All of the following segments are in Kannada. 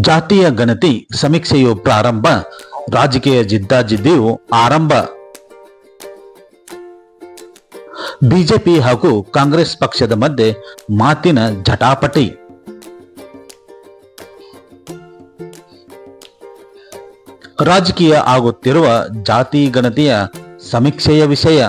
ಜಾತಿಯ ಗಣತಿ ಸಮೀಕ್ಷೆಯು ಪ್ರಾರಂಭ, ರಾಜಕೀಯ ಜಿದ್ದಾಜಿದ್ದಿಯು ಆರಂಭ. ಬಿಜೆಪಿ ಹಾಗೂ ಕಾಂಗ್ರೆಸ್ ಪಕ್ಷದ ಮಧ್ಯೆ ಮಾತಿನ ಜಟಾಪಟಿ. ರಾಜಕೀಯ ಆಗುತ್ತಿರುವ ಜಾತಿ ಗಣತಿಯ ಸಮೀಕ್ಷೆಯ ವಿಷಯ.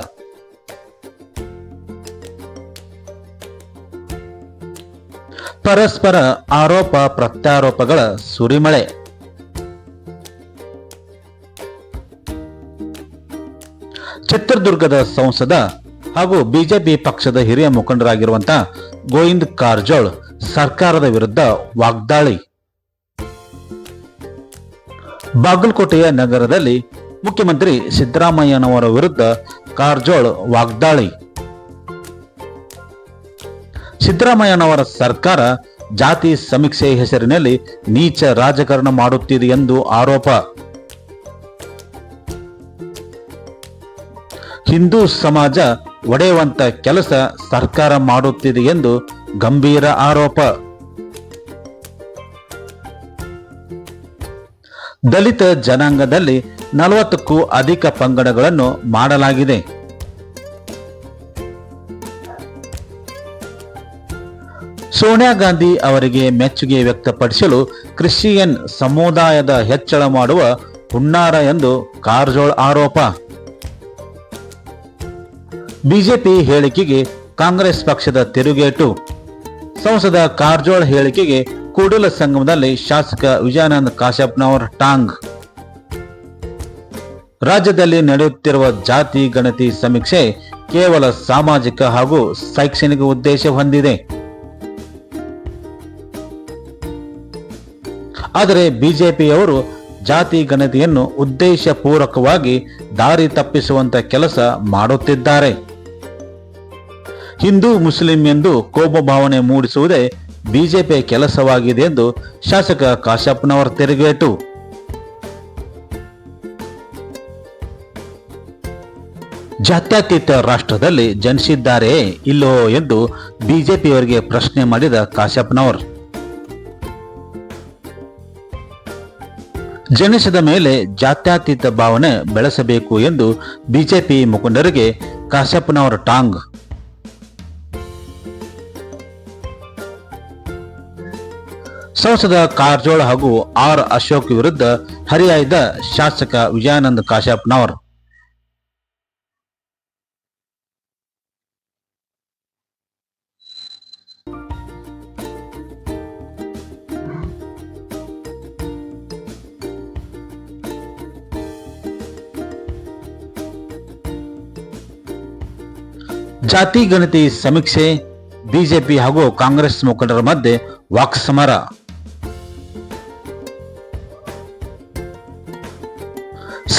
ಪರಸ್ಪರ ಆರೋಪ ಪ್ರತ್ಯಾರೋಪಗಳ ಸುರಿಮಳೆ. ಚಿತ್ರದುರ್ಗದ ಸಂಸದ ಹಾಗೂ ಬಿಜೆಪಿ ಪಕ್ಷದ ಹಿರಿಯ ಮುಖಂಡರಾಗಿರುವಂತಹ ಗೋವಿಂದ್ ಕಾರಜೋಳ್ ಸರ್ಕಾರದ ವಿರುದ್ಧ ವಾಗ್ದಾಳಿ. ಬಾಗಲಕೋಟೆಯ ನಗರದಲ್ಲಿ ಮುಖ್ಯಮಂತ್ರಿ ಸಿದ್ದರಾಮಯ್ಯನವರ ವಿರುದ್ಧ ಕಾರಜೋಳ್ ವಾಗ್ದಾಳಿ. ಸಿದ್ದರಾಮಯ್ಯನವರ ಸರ್ಕಾರ ಜಾತಿ ಸಮೀಕ್ಷೆ ಹೆಸರಿನಲ್ಲಿ ನೀಚ ರಾಜಕಾರಣ ಮಾಡುತ್ತಿದೆ ಎಂದು ಆರೋಪ. ಹಿಂದೂ ಸಮಾಜ ಒಡೆಯುವಂತ ಕೆಲಸ ಸರ್ಕಾರ ಮಾಡುತ್ತಿದೆ ಎಂದು ಗಂಭೀರ ಆರೋಪ. ದಲಿತ ಜನಾಂಗದಲ್ಲಿ ನಲವತ್ತಕ್ಕೂ ಅಧಿಕ ಪಂಗಡಗಳನ್ನು ಮಾಡಲಾಗಿದೆ. ಸೋನಿಯಾ ಗಾಂಧಿ ಅವರಿಗೆ ಮೆಚ್ಚುಗೆ ವ್ಯಕ್ತಪಡಿಸಲು ಕ್ರಿಶ್ಚಿಯನ್ ಸಮುದಾಯದ ಹೆಚ್ಚಳ ಮಾಡುವ ಹುನ್ನಾರ ಎಂದು ಕಾರಜೋಳ್ ಆರೋಪ. ಬಿಜೆಪಿ ಹೇಳಿಕೆಗೆ ಕಾಂಗ್ರೆಸ್ ಪಕ್ಷದ ತಿರುಗೇಟು. ಸಂಸದ ಕಾರಜೋಳ್ ಹೇಳಿಕೆಗೆ ಕೂಡಲ ಸಂಗಮದಲ್ಲಿ ಶಾಸಕ ವಿಜಯಾನಂದ ಕಾಶ್ಯಪ್ನವರ್ ಟಾಂಗ್. ರಾಜ್ಯದಲ್ಲಿ ನಡೆಯುತ್ತಿರುವ ಜಾತಿ ಗಣತಿ ಸಮೀಕ್ಷೆ ಕೇವಲ ಸಾಮಾಜಿಕ ಹಾಗೂ ಶೈಕ್ಷಣಿಕ ಉದ್ದೇಶ ಹೊಂದಿದೆ. ಆದರೆ ಬಿಜೆಪಿಯವರು ಜಾತಿ ಗಣತಿಯನ್ನು ಉದ್ದೇಶಪೂರ್ವಕವಾಗಿ ದಾರಿ ತಪ್ಪಿಸುವಂತ ಕೆಲಸ ಮಾಡುತ್ತಿದ್ದಾರೆ. ಹಿಂದೂ ಮುಸ್ಲಿಂ ಎಂದು ಕೋಪ ಭಾವನೆ ಮೂಡಿಸುವುದೇ ಬಿಜೆಪಿ ಕೆಲಸವಾಗಿದೆ ಎಂದು ಶಾಸಕ ಕಾಶ್ಯಪ್ನವರ ತಿರುಗೇಟು. ಜಾತ್ಯತೀತ ರಾಷ್ಟ್ರದಲ್ಲಿ ಜನಿಸಿದ್ದಾರೆಯೇ ಇಲ್ಲೋ ಎಂದು ಬಿಜೆಪಿಯವರಿಗೆ ಪ್ರಶ್ನೆ ಮಾಡಿದ ಕಾಶ್ಯಪ್ನವರ್. ಜನಿಸಿದ ಮೇಲೆ ಜಾತ್ಯತೀತ ಭಾವನೆ ಬೆಳೆಸಬೇಕು ಎಂದು ಬಿಜೆಪಿ ಮುಖಂಡರಿಗೆ ಕಾಶ್ಯಪ್ಪನವರ ಟಾಂಗ್. ಸಂಸದ ಕಾರಜೋಳ ಹಾಗೂ ಆರ್ ಅಶೋಕ್ ವಿರುದ್ಧ ಹರಿಯಾಯ್ದ ಶಾಸಕ ವಿಜಯಾನಂದ ಕಾಶ್ಯಪ್ನವರ್. ಜಾತಿ ಗಣತಿ ಸಮೀಕ್ಷೆ, ಬಿಜೆಪಿ ಹಾಗೂ ಕಾಂಗ್ರೆಸ್ ಮುಖಂಡರ ಮಧ್ಯೆ ವಾಕ್ಸಮರ.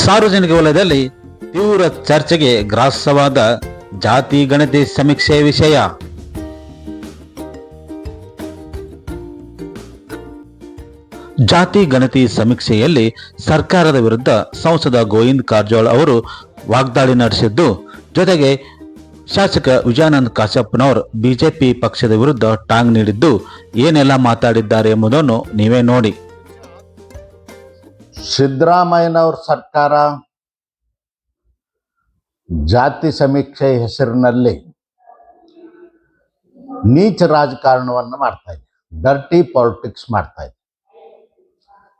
ಸಾರ್ವಜನಿಕ ವಲಯದಲ್ಲಿ ತೀವ್ರ ಚರ್ಚೆಗೆ ಗ್ರಾಸವಾದ ಜಾತಿ ಗಣತಿ ಸಮೀಕ್ಷೆ ವಿಷಯ. ಜಾತಿ ಗಣತಿ ಸಮೀಕ್ಷೆಯಲ್ಲಿ ಸರ್ಕಾರದ ವಿರುದ್ಧ ಸಂಸದ ಗೋವಿಂದ್ ಕಾರಜೋಳ ಅವರು ವಾಗ್ದಾಳಿ ನಡೆಸಿದ್ದು, ಜೊತೆಗೆ ಶಾಸಕ ವಿಜಯಾನಂದ್ ಕಾಶಪ್ಪನವರು ಬಿಜೆಪಿ ಪಕ್ಷದ ವಿರುದ್ಧ ಟಾಂಗ್ ನೀಡಿದ್ದು ಏನೆಲ್ಲ ಮಾತಾಡಿದ್ದಾರೆ ಎಂಬುದನ್ನು ನೀವೇ ನೋಡಿ. ಸಿದ್ದರಾಮಯ್ಯನವ್ರ ಸರ್ಕಾರ ಜಾತಿ ಸಮೀಕ್ಷೆ ಹೆಸರಿನಲ್ಲಿ ನೀಚ ರಾಜಕಾರಣವನ್ನು ಮಾಡ್ತಾ ಇದೆ. ಡರ್ಟಿ ಪಾಲಿಟಿಕ್ಸ್ ಮಾಡ್ತಾ ಇದೆ.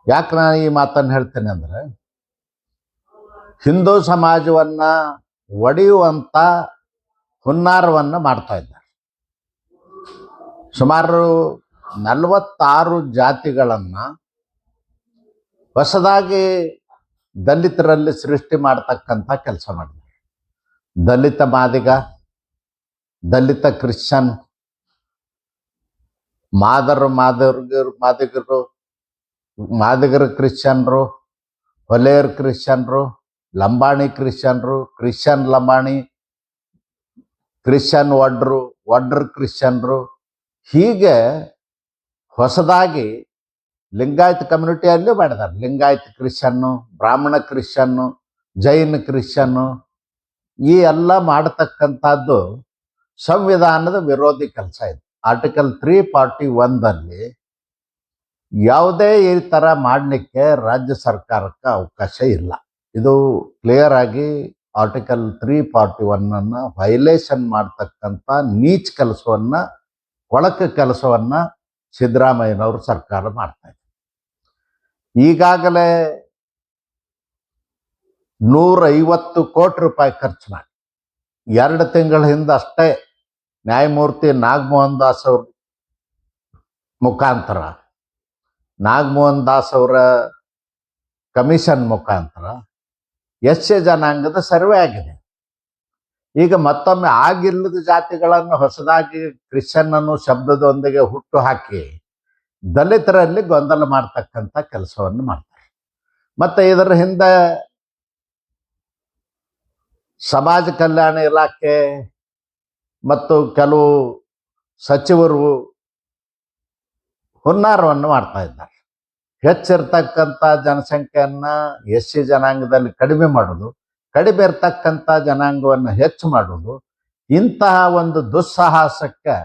ಯಾಕೆ ನಾನು ಈ ಮಾತನ್ನು ಹೇಳ್ತೇನೆ ಅಂದ್ರೆ ಹಿಂದೂ ಸಮಾಜವನ್ನ ಒಡೆಯುವಂತ ಹುನ್ನಾರವನ್ನು ಮಾಡ್ತಾ ಇದ್ದಾರೆ. ಸುಮಾರು ನಲವತ್ತಾರು ಜಾತಿಗಳನ್ನು ಹೊಸದಾಗಿ ದಲಿತರಲ್ಲಿ ಸೃಷ್ಟಿ ಮಾಡ್ತಕ್ಕಂಥ ಕೆಲಸ ಮಾಡಿದ್ದಾರೆ. ದಲಿತ ಮಾದಿಗ, ದಲಿತ ಕ್ರಿಶ್ಚನ್ ಮಾದರು ಮಾದರ್ಗರು ಮಾದಿಗರು, ಮಾದಿಗರ ಕ್ರಿಶ್ಚನ್ರು ಹೊಲೆಯರ್ ಕ್ರಿಶ್ಚನ್ರು ಲಂಬಾಣಿ ಕ್ರಿಶ್ಚನ್ರು ಕ್ರಿಶ್ಚನ್ ಲಂಬಾಣಿ ಕ್ರಿಶ್ಚನ್ ಒಡ್ರು, ಒಡ್ರ್ ಕ್ರಿಶ್ಚಿಯನ್ರು, ಹೀಗೆ ಹೊಸದಾಗಿ ಲಿಂಗಾಯತ್ ಕಮ್ಯುನಿಟಿಯಲ್ಲೂ ಮಾಡಿದ್ದಾರೆ ಲಿಂಗಾಯತ್ ಕ್ರಿಶ್ಚನ್ನು ಬ್ರಾಹ್ಮಣ ಕ್ರಿಶ್ಚನ್ನು ಜೈನ್ ಕ್ರಿಶ್ಚಿಯನ್ನು, ಈ ಎಲ್ಲ ಮಾಡತಕ್ಕಂಥದ್ದು ಸಂವಿಧಾನದ ವಿರೋಧಿ ಕೆಲಸ ಇದು. ಆರ್ಟಿಕಲ್ ತ್ರೀ ಫಾರ್ಟಿ ಒಂದಲ್ಲಿ ಯಾವುದೇ ಈ ಥರ ಮಾಡಲಿಕ್ಕೆ ರಾಜ್ಯ ಸರ್ಕಾರಕ್ಕೆ ಅವಕಾಶ ಇಲ್ಲ. ಇದು ಕ್ಲಿಯರ್ ಆಗಿ ಆರ್ಟಿಕಲ್ ತ್ರೀ ಫಾರ್ಟಿ ಒನ್ನನ್ನು ವೈಲೇಷನ್ ಮಾಡ್ತಕ್ಕಂಥ ನೀಚ್ ಕೆಲಸವನ್ನು, ಕೊಳಕು ಕೆಲಸವನ್ನು ಸಿದ್ದರಾಮಯ್ಯನವರು ಸರ್ಕಾರ ಮಾಡ್ತಾ ಇದೆ ಈಗಾಗಲೇ ನೂರೈವತ್ತು ಕೋಟಿ ರೂಪಾಯಿ ಖರ್ಚು ಮಾಡಿ. ಎರಡು ತಿಂಗಳ ಹಿಂದೆ ಅಷ್ಟೇ ನ್ಯಾಯಮೂರ್ತಿ ನಾಗಮೋಹನ್ ದಾಸ್ ಅವ್ರ ಮುಖಾಂತರ, ನಾಗಮೋಹನ್ ದಾಸ್ ಅವರ ಕಮಿಷನ್ ಮುಖಾಂತರ ಎಸ್ ಜನಾಂಗದ ಸರ್ವೆ ಆಗಿದೆ. ಈಗ ಮತ್ತೊಮ್ಮೆ ಆಗಿಲ್ಲದ ಜಾತಿಗಳನ್ನು ಹೊಸದಾಗಿ ಕ್ರಿಶ್ಚಿಯನ್ ಅನ್ನೋ ಶಬ್ದದೊಂದಿಗೆ ಹುಟ್ಟು ಹಾಕಿ ದಲಿತರಲ್ಲಿ ಗೊಂದಲ ಮಾಡ್ತಕ್ಕಂಥ ಕೆಲಸವನ್ನು ಮಾಡ್ತಾರೆ. ಮತ್ತೆ ಇದರ ಹಿಂದೆ ಸಮಾಜ ಕಲ್ಯಾಣ ಇಲಾಖೆ ಮತ್ತು ಕೆಲವು ಸಚಿವರು ಹುನ್ನಾರವನ್ನು ಮಾಡ್ತಾ ಇದ್ದಾರೆ. ಹೆಚ್ಚಿರ್ತಕ್ಕಂಥ ಜನಸಂಖ್ಯೆಯನ್ನ ಎಸ್ ಸಿ ಜನಾಂಗದಲ್ಲಿ ಕಡಿಮೆ ಮಾಡೋದು, ಕಡಿಮೆ ಇರ್ತಕ್ಕಂಥ ಜನಾಂಗವನ್ನು ಹೆಚ್ಚು ಮಾಡೋದು. ಇಂತಹ ಒಂದು ದುಸ್ಸಾಹಸಕ್ಕೆ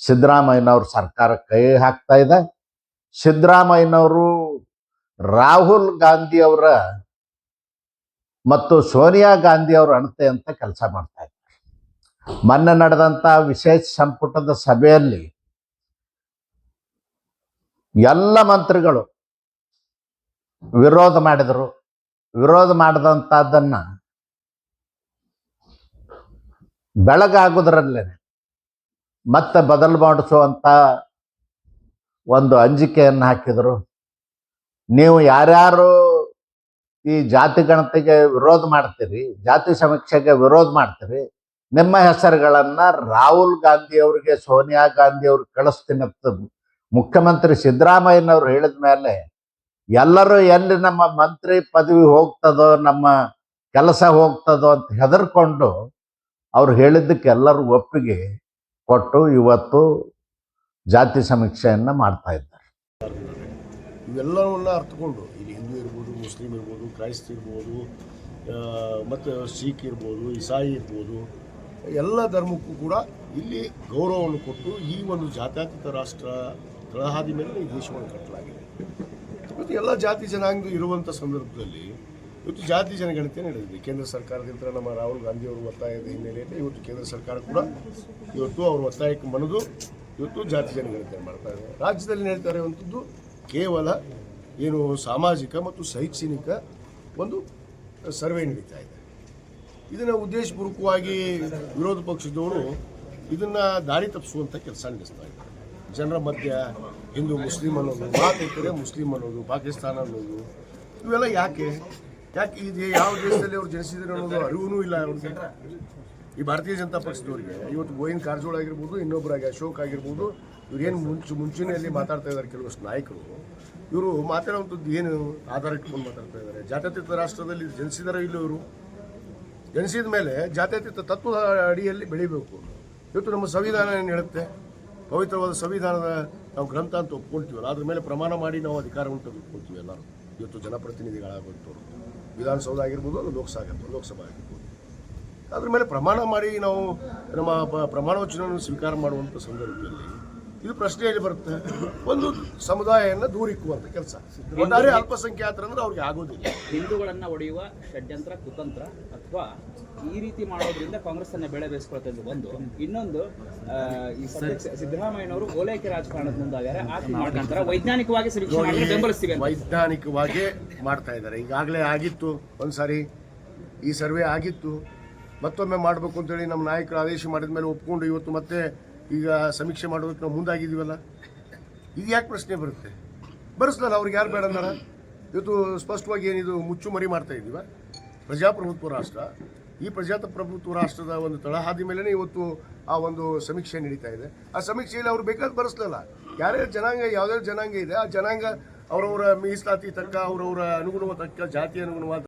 ಸಿದ್ದರಾಮಯ್ಯನವ್ರ ಸರ್ಕಾರ ಕೈ ಹಾಕ್ತಾ ಇದೆ. ಸಿದ್ದರಾಮಯ್ಯನವರು ರಾಹುಲ್ ಗಾಂಧಿ ಅವರ ಮತ್ತು ಸೋನಿಯಾ ಗಾಂಧಿ ಅವರ ಅಣತೆ ಅಂತ ಕೆಲಸ ಮಾಡ್ತಾ ಇದ್ದಾರೆ. ಮೊನ್ನೆ ನಡೆದಂಥ ವಿಶೇಷ ಸಂಪುಟದ ಸಭೆಯಲ್ಲಿ ಎಲ್ಲ ಮಂತ್ರಿಗಳು ವಿರೋಧ ಮಾಡಿದರು. ವಿರೋಧ ಮಾಡಿದಂಥದ್ದನ್ನು ಬೆಳಗಾಗೋದ್ರಲ್ಲೇ ಮತ್ತೆ ಬದಲು ಮಾಡಿಸುವಂಥ ಒಂದು ಅಂಜಿಕೆಯನ್ನು ಹಾಕಿದರು. ನೀವು ಯಾರ್ಯಾರು ಈ ಜಾತಿ ಗಣತಿಗೆ ವಿರೋಧ ಮಾಡ್ತೀರಿ, ಜಾತಿ ಸಮೀಕ್ಷೆಗೆ ವಿರೋಧ ಮಾಡ್ತೀರಿ, ನಿಮ್ಮ ಹೆಸರುಗಳನ್ನು ರಾಹುಲ್ ಗಾಂಧಿ ಅವರಿಗೆ ಸೋನಿಯಾ ಗಾಂಧಿ ಅವ್ರಿಗೆ ಕಳಿಸ್ತೀನಿ ಮುಖ್ಯಮಂತ್ರಿ ಸಿದ್ದರಾಮಯ್ಯನವ್ರು ಹೇಳಿದ ಮೇಲೆ ಎಲ್ಲರೂ ಎಲ್ಲಿ ನಮ್ಮ ಮಂತ್ರಿ ಪದವಿ ಹೋಗ್ತದೋ, ನಮ್ಮ ಕೆಲಸ ಹೋಗ್ತದೋ ಅಂತ ಹೆದರ್ಕೊಂಡು ಅವ್ರು ಹೇಳಿದ್ದಕ್ಕೆ ಎಲ್ಲರೂ ಒಪ್ಪಿಗೆ ಕೊಟ್ಟು ಇವತ್ತು ಜಾತಿ ಸಮೀಕ್ಷೆಯನ್ನು ಮಾಡ್ತಾ ಇದ್ದಾರೆ. ಇವೆಲ್ಲವನ್ನ ಅರ್ಥಕೊಂಡು ಇಲ್ಲಿ ಹಿಂದೂ ಇರ್ಬೋದು, ಮುಸ್ಲಿಂ ಇರ್ಬೋದು, ಕ್ರೈಸ್ತ ಇರ್ಬೋದು ಮತ್ತು ಸಿಖ್ ಇರ್ಬೋದು, ಇಸಾಯಿ ಇರ್ಬೋದು, ಎಲ್ಲ ಧರ್ಮಕ್ಕೂ ಕೂಡ ಇಲ್ಲಿ ಗೌರವವನ್ನು ಕೊಟ್ಟು ಈ ಒಂದು ಜಾತ್ಯತೀತ ರಾಷ್ಟ್ರ ತಳಹಾದಿ ಮೇಲೆ ಈ ದೇಶವನ್ನು ಕಟ್ಟಲಾಗಿದೆ. ಮತ್ತು ಎಲ್ಲ ಜಾತಿ ಜನಾಂಗ ಇರುವಂಥ ಸಂದರ್ಭದಲ್ಲಿ ಇವತ್ತು ಜಾತಿ ಜನಗಣತಿ ನಡೆದಿದೆ. ಕೇಂದ್ರ ಸರ್ಕಾರದಿಂದ ನಮ್ಮ ರಾಹುಲ್ ಗಾಂಧಿ ಅವರು ಒತ್ತಾಯದ ಹಿನ್ನೆಲೆಯಲ್ಲಿ ಇವತ್ತು ಕೇಂದ್ರ ಸರ್ಕಾರ ಕೂಡ ಇವತ್ತು ಅವ್ರ ಒತ್ತಾಯಕ್ಕೆ ಮನದು ಇವತ್ತು ಜಾತಿ ಜನಗಣತಿ ಮಾಡ್ತಾ ಇದೆ. ರಾಜ್ಯದಲ್ಲಿ ನಡೀತಾ ಇರುವಂಥದ್ದು ಕೇವಲ ಏನು ಸಾಮಾಜಿಕ ಮತ್ತು ಶೈಕ್ಷಣಿಕ ಒಂದು ಸರ್ವೆ ನಡೀತಾ ಇದೆ. ಇದನ್ನು ಉದ್ದೇಶಪೂರ್ವಕವಾಗಿ ವಿರೋಧ ಪಕ್ಷದವರು ಇದನ್ನು ದಾರಿ ತಪ್ಪಿಸುವಂಥ ಕೆಲಸ ನಡೆಸ್ತಾ ಇದ್ದಾರೆ. ಜನರ ಮಧ್ಯ ಹಿಂದೂ ಮುಸ್ಲಿಂ ಅನ್ನೋದು ಮಾತೈತರೆ ಮುಸ್ಲಿಂ ಅನ್ನೋದು, ಪಾಕಿಸ್ತಾನ ಅನ್ನೋದು, ಇವೆಲ್ಲ ಯಾಕೆ? ಯಾಕೆ ಇದು ಯಾವ ದೇಶದಲ್ಲಿ ಅವ್ರು ಜನಿಸಿದ್ರು ಅನ್ನೋದು ಅರಿವೂ ಇಲ್ಲ ಅವ್ರಿಗೆ ಈ ಭಾರತೀಯ ಜನತಾ ಪಕ್ಷದವ್ರಿಗೆ, ಇವತ್ತು ಗೋವಿಂದ ಕಾರಜೋಳ ಆಗಿರ್ಬೋದು, ಇನ್ನೊಬ್ಬರಾಗಿ ಅಶೋಕ್ ಆಗಿರ್ಬೋದು, ಇವ್ರು ಏನು ಮುಂಚೆ ಮುಂಚೂಣಿಯಲ್ಲಿ ಮಾತಾಡ್ತಾ ಇದ್ದಾರೆ ಕೆಲವಷ್ಟು ನಾಯಕರು. ಇವರು ಮಾತಾಡುವಂಥದ್ದು ಏನು? ಆಧಾರ ಇಟ್ಕೊಂಡು ಮಾತಾಡ್ತಾ ಇದ್ದಾರೆ ಜಾತ್ಯತೀತ ರಾಷ್ಟ್ರದಲ್ಲಿ ಜನಿಸಿದಾರೋ ಇಲ್ಲ ಇವರು? ಜನಿಸಿದ ಮೇಲೆ ಜಾತ್ಯತೀತ ತತ್ವದ ಅಡಿಯಲ್ಲಿ ಬೆಳಿಬೇಕು. ಇವತ್ತು ನಮ್ಮ ಸಂವಿಧಾನ ಏನು ಹೇಳುತ್ತೆ? ಪವಿತ್ರವಾದ ಸಂವಿಧಾನದ ನಾವು ಗ್ರಂಥ ಅಂತ ಒಪ್ಕೊಳ್ತೀವಲ್ಲ, ಅದ್ರ ಮೇಲೆ ಪ್ರಮಾಣ ಮಾಡಿ ನಾವು ಅಧಿಕಾರವನ್ನು ತೆಗೆದುಕೊಳ್ತೀವಿ ಎಲ್ಲರೂ. ಇವತ್ತು ಜನಪ್ರತಿನಿಧಿಗಳಾಗುವಂಥವ್ರು ವಿಧಾನಸೌಧ ಆಗಿರ್ಬೋದು ಅದು ಲೋಕಸಭಾ ಲೋಕಸಭಾ ಆಗಿರ್ಬೋದು. ಅದ್ರ ಮೇಲೆ ಪ್ರಮಾಣ ಮಾಡಿ ನಾವು ನಮ್ಮ ಪ್ರಮಾಣ ವಚನವನ್ನು ಸ್ವೀಕಾರ ಮಾಡುವಂಥ ಸಂದರ್ಭದಲ್ಲಿ ಇದು ಪ್ರಶ್ನೆಯಲ್ಲಿ ಬರುತ್ತೆ. ಒಂದು ಸಮುದಾಯವನ್ನು ದೂರಿಕ್ಕುವಂತ ಕೆಲಸ. ಒಟ್ಟಾರೆ ಅಲ್ಪಸಂಖ್ಯಾತರಂದ್ರೆ ಅವ್ರಿಗೆ ಆಗೋದಿಲ್ಲ. ಹಿಂದೂಗಳನ್ನ ಒಡೆಯುವ ಷಡ್ಯಂತ್ರ ಕುತಂತ್ರ ಅಥವಾ ಈ ರೀತಿ ಮಾಡೋದ್ರಿಂದ ಕಾಂಗ್ರೆಸ್ ಅನ್ನ ಬೆಳೆ ಬೇಯಿಸ್ಕೊಳ್ತದ್ದು ಒಂದು. ಇನ್ನೊಂದು ಸಿದ್ದರಾಮಯ್ಯನವರು ಓಲೈಕೆ ರಾಜಕಾರಣದ ಮುಂದಾಗ್ಯಾರೆ ಮುಖಾಂತರ ವೈಜ್ಞಾನಿಕವಾಗಿ ಬೆಂಬಲಿಸ್ತೀವಿ ವೈಜ್ಞಾನಿಕವಾಗಿ ಮಾಡ್ತಾ ಇದ್ದಾರೆ. ಈಗಾಗಲೇ ಆಗಿತ್ತು ಒಂದ್ಸಾರಿ. ಈ ಸರ್ವೆ ಆಗಿತ್ತು. ಮತ್ತೊಮ್ಮೆ ಮಾಡಬೇಕು ಅಂತೇಳಿ ನಮ್ಮ ನಾಯಕರು ಆದೇಶ ಮಾಡಿದ ಮೇಲೆ ಒಪ್ಕೊಂಡು ಇವತ್ತು ಮತ್ತೆ ಈಗ ಸಮೀಕ್ಷೆ ಮಾಡೋದಕ್ಕೆ ನಾವು ಮುಂದಾಗಿದ್ದೀವಲ್ಲ? ಇದು ಯಾಕೆ ಪ್ರಶ್ನೆ ಬರುತ್ತೆ? ಬರೆಸ್ಲಲ್ಲ, ಅವ್ರಿಗೆ ಯಾರು ಬೇಡ ಅಂದಾರ? ಇವತ್ತು ಸ್ಪಷ್ಟವಾಗಿ ಏನಿದು, ಮುಚ್ಚುಮರಿ ಮಾಡ್ತಾ ಇದ್ದೀವ. ಪ್ರಜಾಪ್ರಭುತ್ವ ರಾಷ್ಟ್ರ. ಈ ಪ್ರಜಾಪ್ರಭುತ್ವ ರಾಷ್ಟ್ರದ ಒಂದು ತಳಹಾದಿ ಮೇಲೇ ಇವತ್ತು ಆ ಒಂದು ಸಮೀಕ್ಷೆ ನಡೀತಾ ಇದೆ. ಆ ಸಮೀಕ್ಷೆಯಲ್ಲಿ ಅವ್ರು ಬೇಕಾದ್ರೆ ಬರೆಸ್ಲಲ್ಲ. ಯಾರ್ಯಾರು ಜನಾಂಗ ಯಾವ್ದಾದ್ರು ಜನಾಂಗ ಇದೆ, ಆ ಜನಾಂಗ ಅವರವರ ಮೀಸಲಾತಿ ತಕ್ಕ, ಅವರವರ ಅನುಗುಣವಾದ ತಕ್ಕ, ಜಾತಿ ಅನುಗುಣವಾದ